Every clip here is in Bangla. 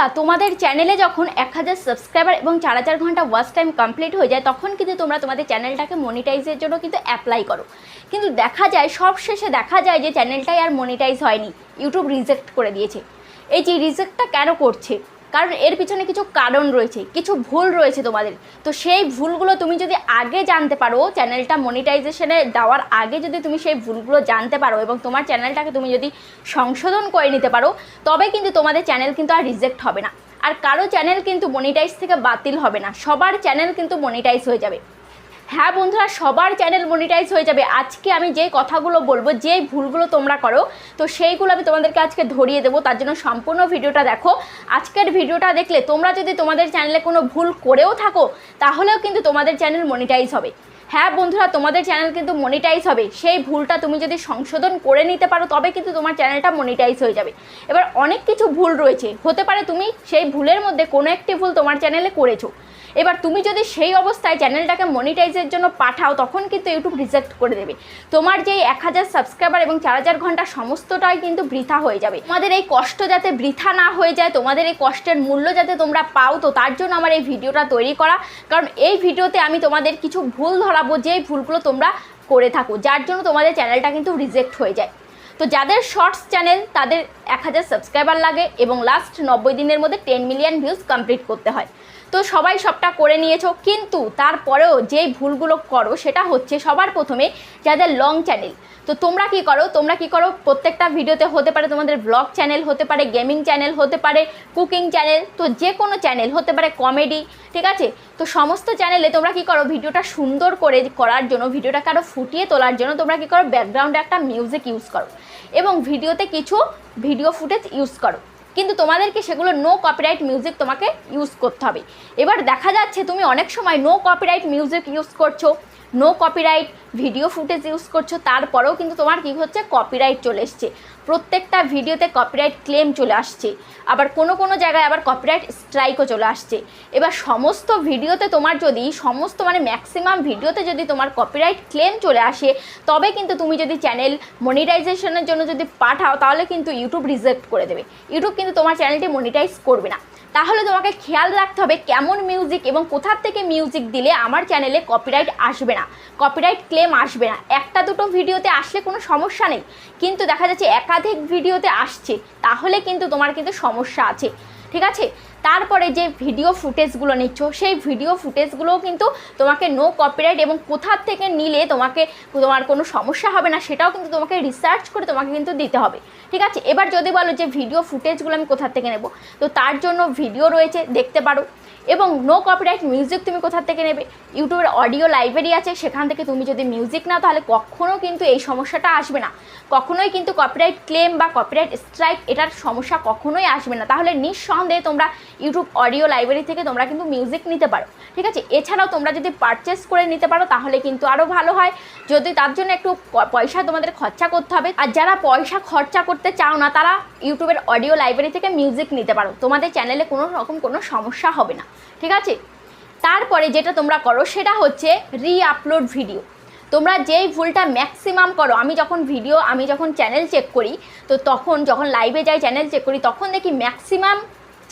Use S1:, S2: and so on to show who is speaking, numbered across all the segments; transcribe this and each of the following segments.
S1: বন্ধুরা, তোমাদের চ্যানেলে যখন এক হাজার সাবস্ক্রাইবার এবং চার হাজার ঘণ্টা ওয়াচ টাইম কমপ্লিট হয়ে যায়, তখন কিন্তু তোমরা তোমাদের চ্যানেলটাকে মনিটাইজের জন্য কিন্তু অ্যাপ্লাই করো। কিন্তু দেখা যায় সব শেষে দেখা যায় যে চ্যানেলটাই আর মনিটাইজ হয়নি ইউটিউব রিজেক্ট করে দিয়েছে। এই যে রিজেক্টটা কেন করছে? কারণ এর পিছনে কিছু কারণ রয়েছে, কিছু ভুল রয়েছে তোমাদের। তো সেই ভুলগুলো তুমি যদি আগে জানতে পারো, চ্যানেলটা মনিটাইজেশনে দেওয়ার আগে যদি তুমি সেই ভুলগুলো জানতে পারো এবং তোমার চ্যানেলটাকে তুমি যদি সংশোধন করে নিতে পারো, তবে কিন্তু তোমাদের চ্যানেল কিন্তু আর রিজেক্ট হবে না। আর কারও চ্যানেল কিন্তু মনিটাইজ থেকে বাতিল হবে না, সবার চ্যানেল কিন্তু মনিটাইজ হয়ে যাবে। হ্যাঁ বন্ধুরা, সবার চ্যানেল মনিটাইজ হয়ে যাবে। আজকে আমি যে কথাগুলো বলব, যে ভুলগুলো তোমরা করো, তো সেইগুলো আমি তোমাদেরকে আজকে ধরিয়ে দেবো। তার জন্য সম্পূর্ণ ভিডিওটা দেখো। আজকের ভিডিওটা দেখলে তোমরা যদি তোমাদের চ্যানেলে কোনো ভুল করেও থাকো, তাহলেও কিন্তু তোমাদের চ্যানেল মনিটাইজ হবে। হ্যাঁ বন্ধুরা, তোমাদের চ্যানেল কিন্তু মনিটাইজ হবে। সেই ভুলটা তুমি যদি সংশোধন করে নিতে পারো, তবে কিন্তু তোমার চ্যানেলটা মনিটাইজ হয়ে যাবে। এবার অনেক কিছু ভুল রয়েছে। হতে পারে তুমি সেই ভুলের মধ্যে কোনো একটি ভুল তোমার চ্যানেলে করেছ। এবার তুমি যদি সেই অবস্থায় চ্যানেলটাকে মনিটাইজের জন্য পাঠাও, তখন কিন্তু ইউটিউব রিজেক্ট করে দেবে। তোমার যে এক হাজার সাবস্ক্রাইবার এবং চার হাজার ঘণ্টা সমস্তটাই কিন্তু বৃথা হয়ে যাবে। তোমাদের এই কষ্ট যাতে বৃথা না হয়ে যায়, তোমাদের এই কষ্টের মূল্য যাতে তোমরা পাও, তো তার জন্য আমার এই ভিডিওটা তৈরি করা। কারণ এই ভিডিওতে আমি তোমাদের কিছু ভুল ধরাবো যেই ভুলগুলো তোমরা করে থাকো। যার জন্য তোমাদের চ্যানেলটা কিন্তু রিজেক্ট হয়ে যায়। তো যাদের শর্টস চ্যানেল তাদের এক হাজার সাবস্ক্রাইবার লাগে এবং লাস্ট নব্বই দিনের মধ্যে টেন মিলিয়ন ভিউজ কমপ্লিট করতে হয়। তো সবাই সবটা করে নিয়েছো, কিন্তু তারপরেও যেই ভুলগুলো করো, সেটা হচ্ছে সবার প্রথমে যাদের লং চ্যানেল তো তোমরা কি করো, তোমরা কি করো, প্রত্যেকটা ভিডিওতে হতে পারে তোমাদের ব্লগ চ্যানেল হতে পারে গেমিং চ্যানেল হতে পারে কুকিং চ্যানেল তো যে কোনো চ্যানেল হতে পারে কমেডি ঠিক আছে? তো সমস্ত চ্যানেলে তোমরা কি করো, ভিডিওটা সুন্দর করে করার জন্য, ভিডিওটাকে আরও ফুটিয়ে তোলার জন্য তোমরা কি করো ব্যাকগ্রাউন্ডে একটা মিউজিক ইউজ করো। এবং ভিডিওতে কিছু ভিডিও ফুটেজ ইউজ করো। কিন্তু তোমাদেরকে সেগুলো নো কপিরাইট মিউজিক তোমাকে ইউজ করতে হবে। এবার দেখা যাচ্ছে তুমি অনেক সময় নো কপিরাইট মিউজিক ইউজ করছ। No copyright video footage use করছ, তারপরেও কিন্তু তোমার কী হচ্ছে? কপিরাইট চলে এসছে। প্রত্যেকটা ভিডিওতে কপিরাইট ক্লেম চলে আসছে। আবার কোনো কোনো জায়গায় আবার কপিরাইট স্ট্রাইকও চলে আসছে। এবার সমস্ত ভিডিওতে তোমার যদি, সমস্ত মানে ম্যাক্সিমাম ভিডিওতে যদি তোমার কপিরাইট ক্লেম চলে আসে, তবে কিন্তু তুমি যদি চ্যানেল মনিটাইজেশনের জন্য যদি পাঠাও, তাহলে কিন্তু ইউটিউব রিজেক্ট করে দেবে। ইউটিউব কিন্তু তোমার চ্যানেলটি মনিটাইজ করবে না। তাহলে তোমাকে খেয়াল রাখতে হবে কেমন মিউজিক এবং কোথার থেকে মিউজিক দিলে আমার চ্যানেলে কপিরাইট আসবে না। কপিরাইট ক্লেম আসবে না। একটা দুটো ভিডিওতে আসলে কোনো সমস্যা নেই। কিন্তু দেখা যাচ্ছে একাধিক ভিডিওতে আসছে। তাহলে কিন্তু তোমার কিন্তু সমস্যা আছে। ঠিক আছে? তারপরে যে ভিডিও ফুটেজগুলো নিচ্ছ, সেই ভিডিও ফুটেজগুলোও কিন্তু তোমাকে নো কপিরাইট এবং কোথার থেকে নিলে তোমাকে তোমার কোনো সমস্যা হবে না, সেটাও কিন্তু তোমাকে রিসার্চ করে তোমাকে কিন্তু দিতে হবে। ঠিক আছে? এবার যদি বলো যে ভিডিও ফুটেজগুলো আমি কোথার থেকে নেব? তো তার জন্য ভিডিও রয়েছে, দেখতে পারো। এবং নো কপিরাইট মিউজিক তুমি কোথা থেকে নেবে? ইউটিউবের অডিও লাইব্রেরি আছে, সেখান থেকে তুমি যদি মিউজিক নাও, তাহলে কখনও কিন্তু এই সমস্যাটা আসবে না। কখনোই কিন্তু কপিরাইট ক্লেম বা কপিরাইট স্ট্রাইক এটার সমস্যা কখনোই আসবে না। তাহলে নিঃসন্দেহে তোমরা ইউটিউব অডিও লাইব্রেরি থেকে তোমরা কিন্তু মিউজিক নিতে পারো। ঠিক আছে? এছাড়াও তোমরা যদি পারচেস করে নিতে পারো, তাহলে কিন্তু আরও ভালো হয়। যদি তার জন্য একটু পয়সা তোমাদের খরচা করতে হবে, আর যারা পয়সা খরচা করতে চাও না, তারা ইউটিউবের অডিও লাইব্রেরি থেকে মিউজিক নিতে পারো। তোমাদের চ্যানেলে কোনো রকম কোনো সমস্যা হবে না। ঠিক আছে? তারপরে যেটা তোমরা করো, সেটা হচ্ছে রি আপলোড ভিডিও তোমরা যেই ভুলটা ম্যাক্সিমাম করো, আমি যখন ভিডিও আমি যখন চ্যানেল চেক করি, তো তখন যখন লাইভে যাই চ্যানেল চেক করি, তখন দেখি ম্যাক্সিমাম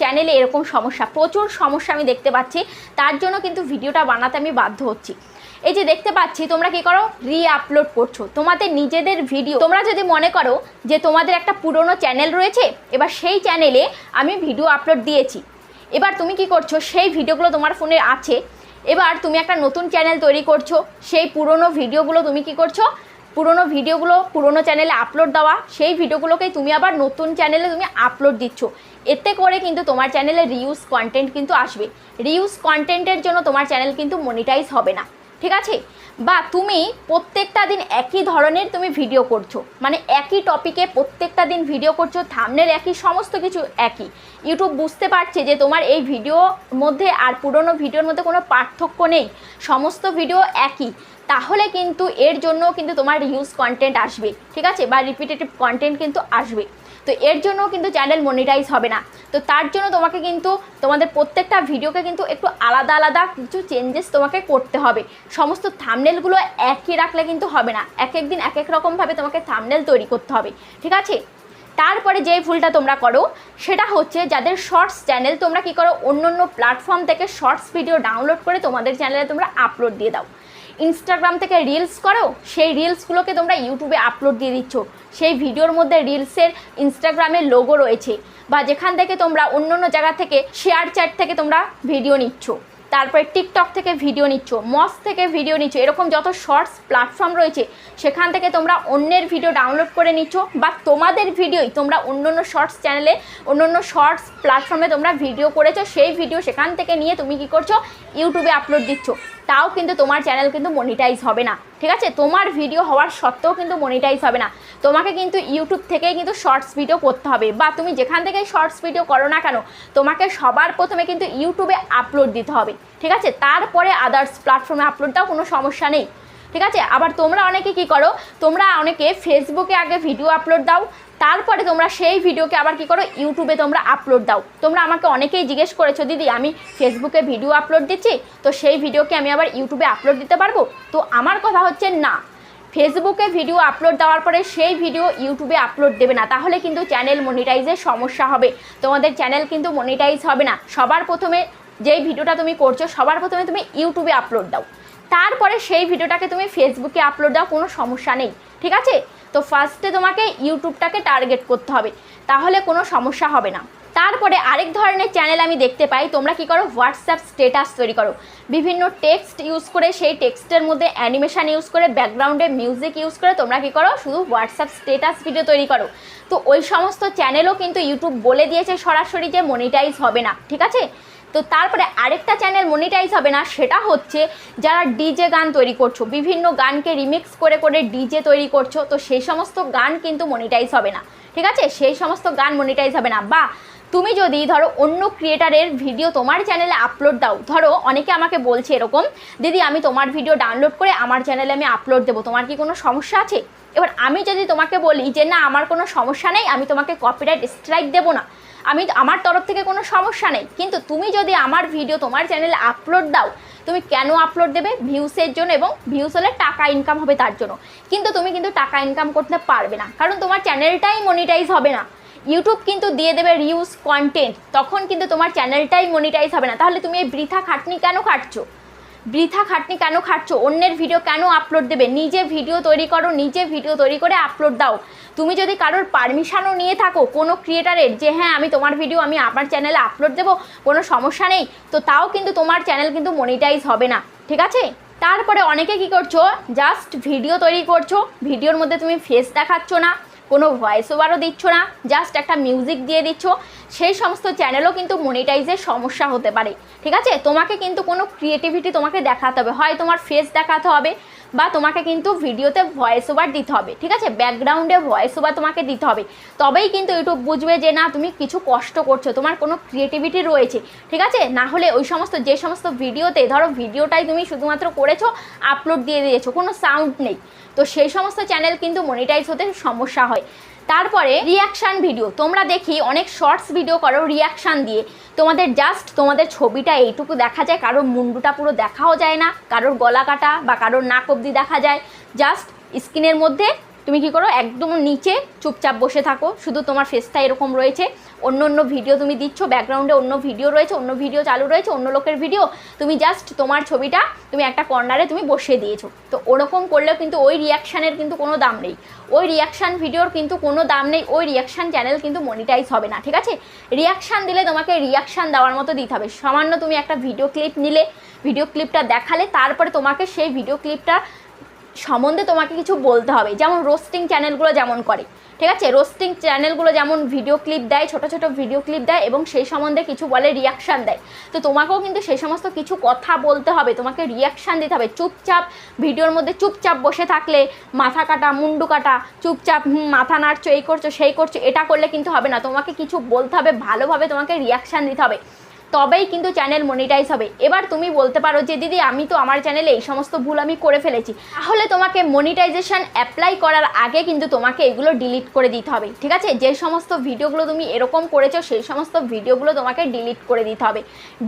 S1: চ্যানেলে এরকম সমস্যা, প্রচুর সমস্যা আমি দেখতে পাচ্ছি। তার জন্য কিন্তু ভিডিওটা বানাতে আমি বাধ্য হচ্ছি। এই যে দেখতে পাচ্ছি, তোমরা কি করো? রি আপলোড করছ। তোমাদের নিজেদের ভিডিও তোমরা যদি মনে করো যে তোমাদের একটা পুরনো চ্যানেল রয়েছে, এবার সেই চ্যানেলে আমি ভিডিও আপলোড দিয়েছি। এবার তুমি কি করছ? সেই ভিডিওগুলো তোমার ফোনে আছে। এবার তুমি একটা নতুন চ্যানেল তৈরি করছ। সেই পুরনো ভিডিওগুলো তুমি কি করছ? পুরনো ভিডিওগুলো পুরনো চ্যানেলে আপলোড দেওয়া। সেই ভিডিওগুলোকেই তুমি আবার নতুন চ্যানেলে তুমি আপলোড দিচ্ছ। এতে করে কিন্তু তোমার চ্যানেলে রিউজ কন্টেন্ট কিন্তু আসবে। রিউজ কন্টেন্টের জন্য তোমার চ্যানেল কিন্তু মনিটাইজ হবে না। ঠিক আছে? বা তুমি প্রত্যেকটা দিন একই ধরনের তুমি ভিডিও করছ। মানে একই টপিকে প্রত্যেকটা দিন ভিডিও করছ থামনেল একই, সমস্ত কিছু একই। ইউটিউব বুঝতে পারছে যে তোমার এই ভিডিও মধ্যে আর পুরনো ভিডিওর মধ্যে কোনো পার্থক্য নেই। সমস্ত ভিডিও একই। তাহলে কিন্তু এর জন্য কিন্তু তোমার ইউজ কন্টেন্ট আসবে। ঠিক আছে? বা রিপিটেটিভ কন্টেন্ট কিন্তু আসবে। তো এর জন্য কিন্তু চ্যানেল মনিটাইজ হবে না। তো তার জন্য তোমাকে কিন্তু তোমাদের প্রত্যেকটা ভিডিওকে কিন্তু একটু আলাদা আলাদা কিছু চেঞ্জেস তোমাকে করতে হবে। সমস্ত থামনেলগুলো একই রাখলে কিন্তু হবে না। এক এক দিন এক এক রকমভাবে তোমাকে থামনেল তৈরি করতে হবে। ঠিক আছে? তারপরে যে ভুলটা তোমরা করো, সেটা হচ্ছে যাদের শর্টস চ্যানেল তোমরা কি করো অন্য অন্য প্ল্যাটফর্ম থেকে শর্টস ভিডিও ডাউনলোড করে তোমাদের চ্যানেলে তোমরা আপলোড দিয়ে দাও। ইনস্টাগ্রাম থেকে রিলস করো, সেই রিলসগুলোকে তোমরা ইউটিউবে আপলোড দিয়ে দিচ্ছ। সেই ভিডিওর মধ্যে রিলসের ইনস্টাগ্রামের লোগো রয়েছে বা যেখান থেকে তোমরা অন্য অন্য জায়গা থেকে শেয়ার চ্যাট থেকে তোমরা ভিডিও নিচ্ছ। তারপরে টিকটক থেকে ভিডিও নিচ্ছ মস থেকে ভিডিও নিচ্ছ, এরকম যত শর্টস প্ল্যাটফর্ম রয়েছে, সেখান থেকে তোমরা অন্যের ভিডিও ডাউনলোড করে নিচ্ছ বা তোমাদের ভিডিওই তোমরা অন্য অন্য শর্টস চ্যানেলে অন্য অন্য শর্টস প্ল্যাটফর্মে তোমরা ভিডিও করেছ, সেই ভিডিও সেখান থেকে নিয়ে তুমি কি করছ? ইউটিউবে আপলোড দিচ্ছ। তাও কিন্তু তোমার চ্যানেল কিন্তু মনিটাইজ হবে না, ঠিক আছে? তোমার ভিডিও হওয়ার সত্ত্বেও কিন্তু মনিটাইজ হবে না। তোমাকে কিন্তু ইউটিউব থেকেই কিন্তু শর্টস ভিডিও করতে হবে বা তুমি যেখান থেকেই শর্টস ভিডিও করো না কেন, তোমাকে সবার প্রথমে কিন্তু ইউটিউবে আপলোড দিতে হবে, ঠিক আছে? তারপরে আদার্স প্ল্যাটফর্মে আপলোড দাও কোনো সমস্যা নেই, ঠিক আছে? আবার তোমরা অনেকে কি করো, তোমরা অনেকে ফেসবুকে আগে ভিডিও আপলোড দাও তারপরে তোমরা সেই ভিডিওকে আবার কি করো? ইউটিউবে তোমরা আপলোড দাও। তোমরা আমাকে অনেকেই জিজ্ঞেস করেছ, দিদি, আমি ফেসবুকে ভিডিও আপলোড দিচ্ছি, তো সেই ভিডিওকে আমি আবার ইউটিউবে আপলোড দিতে পারব? তো আমার কথা হচ্ছে, না। ফেসবুকে ভিডিও আপলোড দেওয়ার পরে সেই ভিডিও ইউটিউবে আপলোড দেবে না। তাহলে কিন্তু চ্যানেল মনিটাইজের সমস্যা হবে। তোমাদের চ্যানেল কিন্তু মনিটাইজ হবে না। সবার প্রথমে যেই ভিডিওটা তুমি করছ, সবার প্রথমে তুমি ইউটিউবে আপলোড দাও। তারপরে সেই ভিডিওটাকে তুমি ফেসবুকে আপলোড দাও, কোনো সমস্যা নেই। ঠিক আছে? তো ফার্স্টে তোমাকে ইউটিউবটাকে টার্গেট করতে হবে, তাহলে কোনো সমস্যা হবে না। তারপরে আরেক ধরনের চ্যানেল আমি দেখতে পাই, তোমরা কি করো? হোয়াটসঅ্যাপ স্টেটাস তৈরি করো। বিভিন্ন টেক্সট ইউজ করে, সেই টেক্সটের মধ্যে অ্যানিমেশন ইউজ করে ব্যাকগ্রাউন্ডে মিউজিক ইউজ করে তোমরা কি করো? শুধু হোয়াটসঅ্যাপ স্টেটাস ভিডিও তৈরি করো। তো ওই সমস্ত চ্যানেলও কিন্তু ইউটিউব বলে দিয়েছে সরাসরি যে মনিটাইজ হবে না, ঠিক আছে? তো তারপরে আরেকটা চ্যানেল মনিটাইজ হবে না, সেটা হচ্ছে যারা ডিজে গান তৈরি করছ, বিভিন্ন গানকে রিমিক্স করে করে ডিজে তৈরি করছ, তো সেই সমস্ত গান কিন্তু মনিটাইজ হবে না, ঠিক আছে? সেই সমস্ত গান মনিটাইজ হবে না। বা তুমি যদি ধরো অন্য ক্রিয়েটারের ভিডিও তোমার চ্যানেলে আপলোড দাও, ধরো অনেকে আমাকে বলছে এরকম, দিদি, আমি তোমার ভিডিও ডাউনলোড করে আমার চ্যানেলে আমি আপলোড দেবো, তোমার কি কোনো সমস্যা আছে? এবার আমি যদি তোমাকে বলি যে, না, আমার কোনো সমস্যা নেই, আমি তোমাকে কপিরাইট স্ট্রাইক দেবো না। আমি আমার তরফ থেকে কোনো সমস্যা নেই। কিন্তু তুমি যদি আমার ভিডিও তোমার চ্যানেলে আপলোড দাও, তুমি কেন আপলোড দেবে? ভিউসের জন্য এবং ভিউস হলে টাকা ইনকাম হবে তার জন্য। কিন্তু তুমি কিন্তু টাকা ইনকাম করতে পারবে না। কারণ তোমার চ্যানেলটাই মনিটাইজ হবে না। ইউটিউব কিন্তু দিয়ে দেবে রিউজ কন্টেন্ট তখন কিন্তু তোমার চ্যানেলটাই মনিটাইজ হবে না। তাহলে তুমি এই বৃথা খাটনি কেন খাটছো? বৃথা খাটনি কেন খাটছো? অন্যের ভিডিও কেন আপলোড দেবে? নিজে ভিডিও তৈরি করো, নিজে ভিডিও তৈরি করে আপলোড দাও। তুমি যদি কারোর পারমিশনও নিয়ে থাকো, কোনো ক্রিয়েটারের যে হ্যাঁ আমি তোমার ভিডিও আমি আমার চ্যানেলে আপলোড দেবো, কোনো সমস্যা নেই। তো তাও কিন্তু তোমার চ্যানেল কিন্তু মনিটাইজ হবে না। ঠিক আছে? তারপরে অনেকে কি করছ? জাস্ট ভিডিও তৈরি করছ। ভিডিওর মধ্যে তুমি ফেস দেখাচ্ছ না। কোনো ভয়েস ওভারও দিচ্ছ না জাস্ট একটা মিউজিক দিয়ে দিচ্ছ। সেই সমস্ত চ্যানেলও কিন্তু মনিটাইজের সমস্যা হতে পারে। ঠিক আছে? তোমাকে কিন্তু কোনো ক্রিয়েটিভিটি তোমাকে দেখাতে হবে। হয় তোমার ফেস দেখাতে হবে বা তোমাকে কিন্তু ভিডিওতে ভয়েস ওভার দিতে হবে, ঠিক আছে? ব্যাকগ্রাউন্ডে ভয়েস ওভার তোমাকে দিতে হবে। তবেই কিন্তু ইউটিউব বুঝবে যে, না, তুমি কিছু কষ্ট করছ, তোমার কোনো ক্রিয়েটিভিটি রয়েছে। ঠিক আছে? না হলে ওই সমস্ত, যে সমস্ত ভিডিওতে, ধরো ভিডিওটাই তুমি শুধুমাত্র করেছ আপলোড দিয়ে দিয়েছ, কোনো সাউন্ড নেই। তো সেই সমস্ত চ্যানেল কিন্তু মনিটাইজ হতে সমস্যা হয়। তারপরে রিয়াকশান ভিডিও তোমরা দেখি অনেক শর্টস ভিডিও করো রিয়াকশান দিয়ে। তোমাদের জাস্ট তোমাদের ছবিটা এইটুকু দেখা যায়, কারোর মুন্ডুটা পুরো দেখাও যায় না, কারোর গলা কাটা বা কারোর নাক অবধি দেখা যায়। জাস্ট স্ক্রিনের মধ্যে তুমি কি করো? একদম নিচে চুপচাপ বসে থাকো। শুধু তোমার ফেসটা এরকম রয়েছে। অন্য অন্য ভিডিও তুমি দিচ্ছ ব্যাকগ্রাউন্ডে অন্য ভিডিও রয়েছে, অন্য ভিডিও চালু রয়েছে, অন্য লোকের ভিডিও তুমি জাস্ট তোমার ছবিটা তুমি একটা কর্নারে তুমি বসিয়ে দিয়েছ। তো ওরকম করলেও কিন্তু ওই রিয়াকশানের কিন্তু কোনো দাম নেই। ওই রিয়াকশান ভিডিওর কিন্তু কোনো দাম নেই। ওই রিয়াকশান চ্যানেল কিন্তু মনিটাইজ হবে না, ঠিক আছে? রিয়াকশান দিলে তোমাকে রিয়াকশান দেওয়ার মতো দিতে হবে। সামান্য তুমি একটা ভিডিও ক্লিপ নিলে ভিডিও ক্লিপটা দেখালে, তারপরে তোমাকে সেই ভিডিও ক্লিপটা সম্বন্ধে তোমাকে কিছু বলতে হবে। যেমন রোস্টিং চ্যানেলগুলো যেমন করে, ঠিক আছে? রোস্টিং চ্যানেলগুলো যেমন ভিডিও ক্লিপ দেয়, ছোট ছোট ভিডিও ক্লিপ দেয় এবং সেই সম্বন্ধে কিছু বলে রিয়াকশান দেয়। তো তোমাকেও কিন্তু সেই সমস্ত কিছু কথা বলতে হবে, তোমাকে রিয়াকশান দিতে হবে। চুপচাপ ভিডিওর মধ্যে চুপচাপ বসে থাকলে, মাথা কাটা, মুন্ডু কাটা, চুপচাপ মাথা নাড়ছো, এই করছ, সেই করছ, এটা করলে কিন্তু হবে না। তোমাকে কিছু বলতে হবে, ভালোভাবে তোমাকে রিয়াকশান দিতে হবে। তবেই কিন্তু চ্যানেল মনিটাইজ হবে। এবার তুমি বলতে পারো যে, দিদি, আমি তো আমার চ্যানেলে এই সমস্ত ভুল আমি করে ফেলেছি। তাহলে তোমাকে মনিটাইজেশন অ্যাপ্লাই করার আগে কিন্তু তোমাকে এগুলো ডিলিট করে দিতে হবে, ঠিক আছে? যে সমস্ত ভিডিওগুলো তুমি এরকম করেছ, সেই সমস্ত ভিডিওগুলো তোমাকে ডিলিট করে দিতে হবে।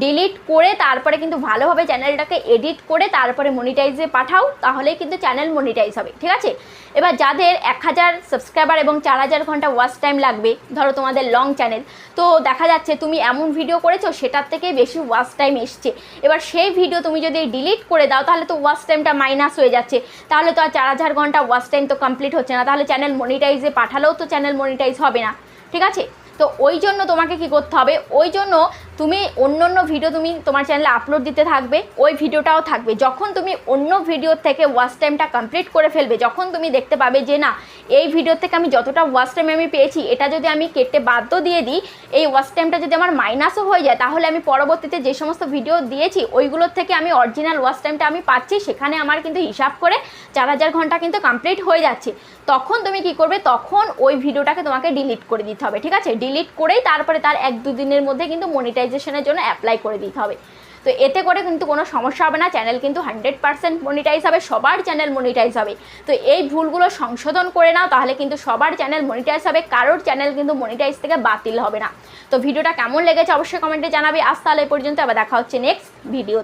S1: ডিলিট করে তারপরে কিন্তু ভালোভাবে চ্যানেলটাকে এডিট করে তারপরে মনিটাইজে পাঠাও, তাহলেই কিন্তু চ্যানেল মনিটাইজ হবে, ঠিক আছে? এবার যাদের এক হাজার সাবস্ক্রাইবার এবং চার হাজার ঘণ্টা ওয়াচ টাইম লাগবে, ধরো তোমাদের লং চ্যানেল তো দেখা যাচ্ছে তুমি এমন ভিডিও করেছ সেটার থেকে বেশি ওয়াচ টাইম এসছে। এবার সেই ভিডিও তুমি যদি ডিলিট করে দাও, তাহলে তো ওয়াচ টাইমটা মাইনাস হয়ে যাচ্ছে। তাহলে তো আর চার হাজার ঘণ্টা ওয়াচ টাইম তো কমপ্লিট হচ্ছে না। তাহলে চ্যানেল মনিটাইজে পাঠালেও তো চ্যানেল মনিটাইজ হবে না। ঠিক আছে? তো ওই জন্য তোমাকে কি করতে হবে? ওই জন্য তুমি অন্য অন্য ভিডিও তুমি তোমার চ্যানেলে আপলোড দিতে থাকবে, ওই ভিডিওটাও থাকবে। যখন তুমি অন্য ভিডিওর থেকে ওয়াচ টাইমটা কমপ্লিট করে ফেলবে, যখন তুমি দেখতে পাবে যে না, এই ভিডিও থেকে আমি যতটা ওয়াচ টাইম আমি পেয়েছি, এটা যদি আমি কেটে বাধ্য দিয়ে দিই, এই ওয়াচ টাইমটা যদি আমার মাইনাসও হয়ে যায়, তাহলে আমি পরবর্তীতে যে সমস্ত ভিডিও দিয়েছি ওইগুলোর থেকে আমি অরিজিনাল ওয়াচ টাইমটা আমি পাচ্ছি, সেখানে আমার কিন্তু হিসাব করে চার হাজার ঘণ্টা কিন্তু কমপ্লিট হয়ে যাচ্ছে। তখন তুমি কি করবে? তখন ওই ভিডিওটাকে তোমাকে ডিলিট করে দিতে হবে, ঠিক আছে? ডিলিট করেই তারপরে তার এক দু দিনের মধ্যে কিন্তু মনিটাইজেশনের জন্য অ্যাপ্লাই করে দিতে হবে। তো এতে করে কিন্তু কোনো সমস্যা হবে না চ্যানেল কিন্তু হান্ড্রেড পার্সেন্ট মনিটাইজ হবে, সবার চ্যানেল মনিটাইজ হবে। তো এই ভুলগুলো সংশোধন করে নাও, তাহলে কিন্তু সবার চ্যানেল মনিটাইজ হবে, কারোর চ্যানেল কিন্তু মনিটাইজ থেকে বাতিল হবে না। তো ভিডিওটা কেমন লেগেছে অবশ্যই কমেন্টে জানাবে। আজ তাহলে পর্যন্ত, আবার দেখা হচ্ছে নেক্সট ভিডিও